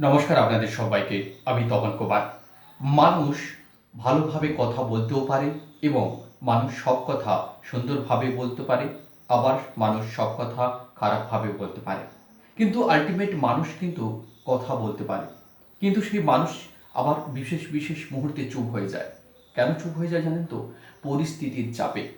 নমস্কার আপনাদের সবাইকে, আমি তপন কুমার। মানুষ ভালোভাবে কথা বলতেও পারে এবং মানুষ সব কথা সুন্দরভাবে বলতে পারে, আবার মানুষ সব কথা খারাপভাবে বলতে পারে। কিন্তু আলটিমেট মানুষ কিন্তু কথা বলতে পারে। কিন্তু সেই মানুষ আবার বিশেষ বিশেষ মুহূর্তে চুপ হয়ে যায়। কেন চুপ হয়ে যায় জানেন তো? পরিস্থিতির চাপে।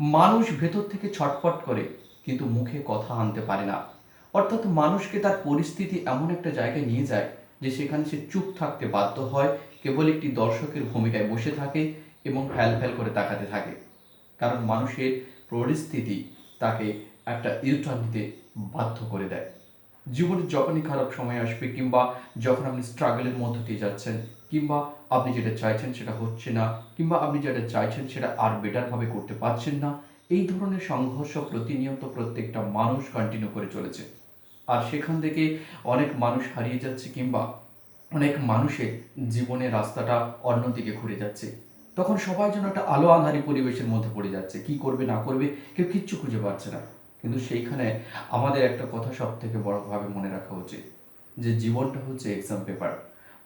মানুষ ভেতর থেকে ছটফট করে, কিন্তু মুখে কথা আনতে পারে না। অর্থাৎ মানুষকে তার পরিস্থিতি এমন একটা জায়গায় নিয়ে যায় যে সেখানে সে চুপ থাকতে বাধ্য হয়, কেবল একটি দর্শকের ভূমিকায় বসে থাকে এবং ফ্যাল ফ্যাল করে তাকাতে থাকে। কারণ মানুষের পরিস্থিতি তাকে একটা ইউটার্ন নিতে বাধ্য করে দেয়। জীবনে যখনই খারাপ সময় আসবে কিংবা যখন আপনি স্ট্রাগলের মধ্য দিয়ে যাচ্ছেন, কিংবা আপনি যেটা চাইছেন সেটা হচ্ছে না, কিংবা আপনি যেটা চাইছেন সেটা আর বেটারভাবে করতে পারছেন না, এই ধরনের সংঘর্ষ প্রতিনিয়ত প্রত্যেকটা মানুষ কন্টিনিউ করে চলেছে। আর সেখান থেকে অনেক মানুষ হারিয়ে যাচ্ছে কিংবা অনেক মানুষের জীবনের রাস্তাটা অন্যদিকে ঘুরে যাচ্ছে। তখন সবাই যেন একটা আলো আঁধারি পরিবেশের মধ্যে পড়ে যাচ্ছে। কি করবে, না করবে কেউ কিচ্ছু খুঁজে পাচ্ছে না। কিন্তু সেইখানে আমাদের একটা কথা সব থেকে বড়ভাবে মনে রাখা উচিত, যে জীবনটা হচ্ছে এক্সাম পেপার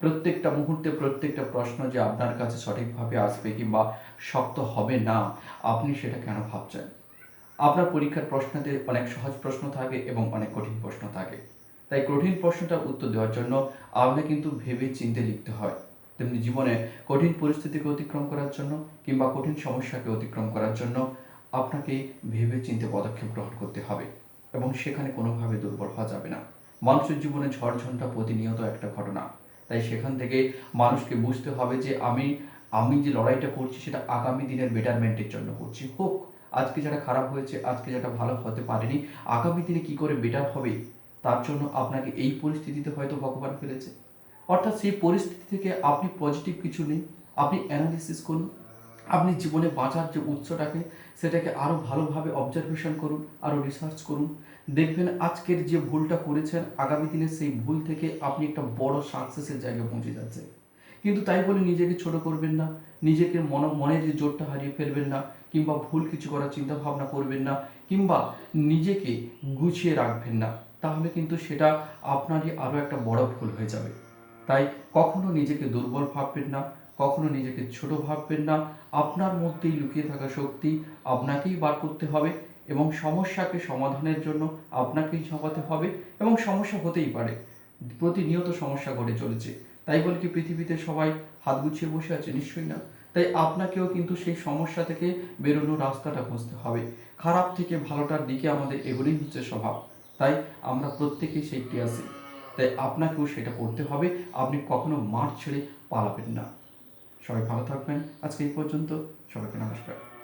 প্রত্যেকটা মুহূর্তে প্রত্যেকটা প্রশ্ন যে আপনার কাছে সঠিকভাবে আসবে কিংবা শক্ত হবে না, আপনি সেটা কেন ভাবছেন? আপনার পরীক্ষার প্রশ্নতে অনেক সহজ প্রশ্ন থাকে এবং অনেক কঠিন প্রশ্ন থাকে। তাই কঠিন প্রশ্নটার উত্তর দেওয়ার জন্য আপনাকে কিন্তু ভেবে চিন্তে লিখতে হয়। তেমনি জীবনে কঠিন পরিস্থিতিকে অতিক্রম করার জন্য কিংবা কঠিন সমস্যাকে অতিক্রম করার জন্য আপনাকে ভেবে চিন্তে পদক্ষেপ গ্রহণ করতে হবে এবং সেখানে কোনোভাবে দুর্বল হওয়া যাবে না। মানুষের জীবনে ঝড় ঝঞ্ঝা প্রতিনিয়ত একটা ঘটনা। তাই সেখান থেকে মানুষকে বুঝতে হবে যে আমি আমি যে লড়াইটা করছি সেটা আগামী দিনের বেটারমেন্টের জন্য করছি। হোক আজকে যেটা খারাপ হয়েছে, আজকে যেটা ভালো হতে পারেনি, আগামী দিনে কি করে বেটার হবে, তার জন্য আপনাকে এই পরিস্থিতিতে হয়তো ভগবান ফেলেছে। অর্থাৎ সেই পরিস্থিতি থেকে আপনি পজিটিভ কিছু নেই, আপনি অ্যানালিসিস করুন, আপনি জীবনে বাঁচার যে উৎসটাকে, সেটাকে আরও ভালোভাবে অবজারভেশন করুন আরও রিসার্চ করুন। দেখবেন আজকের যে ভুলটা করেছেন, আগামী দিনে সেই ভুল থেকে আপনি একটা বড় সাকসেসের জায়গায় পৌঁছে যাচ্ছেন। কিন্তু তাই বলে নিজেকে ছোট করবেন না। নিজেকে মন মনের যে জোরটা হারিয়ে ফেলবেন না, কিংবা ভুল কিছু করার চিন্তা ভাবনা করবেন না, কিংবা নিজেকে গুছিয়ে রাখবেন না, তাহলে কিন্তু সেটা আপনারই আরও একটা বড় ভুল হয়ে যাবে। তাই কখনো নিজেকে দুর্বল ভাববেন না, কখনো নিজেকে ছোট ভাববেন না। আপনার মধ্যেই লুকিয়ে থাকা শক্তি আপনাকেই বার করতে হবে এবং সমস্যাকে সমাধানের জন্য আপনাকেই ঝাঁপাতে হবে এবং সমস্যা হতেই পারে। প্রতিনিয়ত সমস্যা ঘটে চলেছে। তাই বলে কি পৃথিবীতে সবাই হাত গুছিয়ে বসে আছে? নিশ্চয়ই না। তাই আপনাকেও কিন্তু সেই সমস্যা থেকে বেরোনোর রাস্তাটা খুঁজতে হবে। খারাপ থেকে ভালোটার দিকে আমাদের এগুলোই হচ্ছে স্বভাব। তাই আমরা প্রত্যেকেই সেই ক্রিয়াশীল তাই আপনাকেও সেটা করতে হবে। আপনি কখনো মাঠ ছেড়ে পালাবেন না। সবাই ভালো থাকবেন। আজকে এই পর্যন্ত। সবাইকে নমস্কার।